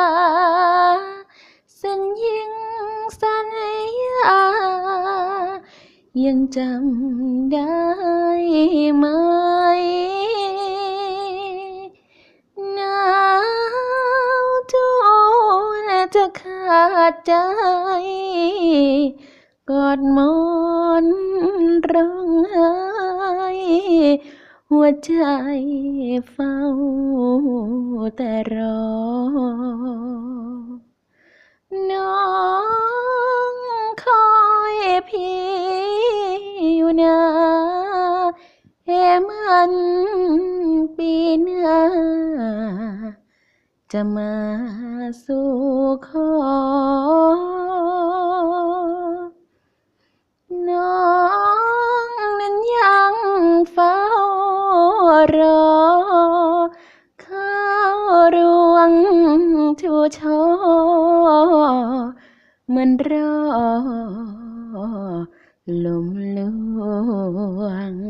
า สัญญิงสัญญา ยังจำได้ไหมหนาวจนจะขาดใจ กอดมอนร้องไห้หัวใจเฝ้าแต่รอ เอมันปีหน้า จะมาสู่ขอ น้องนั้นยังเฝ้ารอ ข้าวรวงชูช่อเหมือนรอลมลวง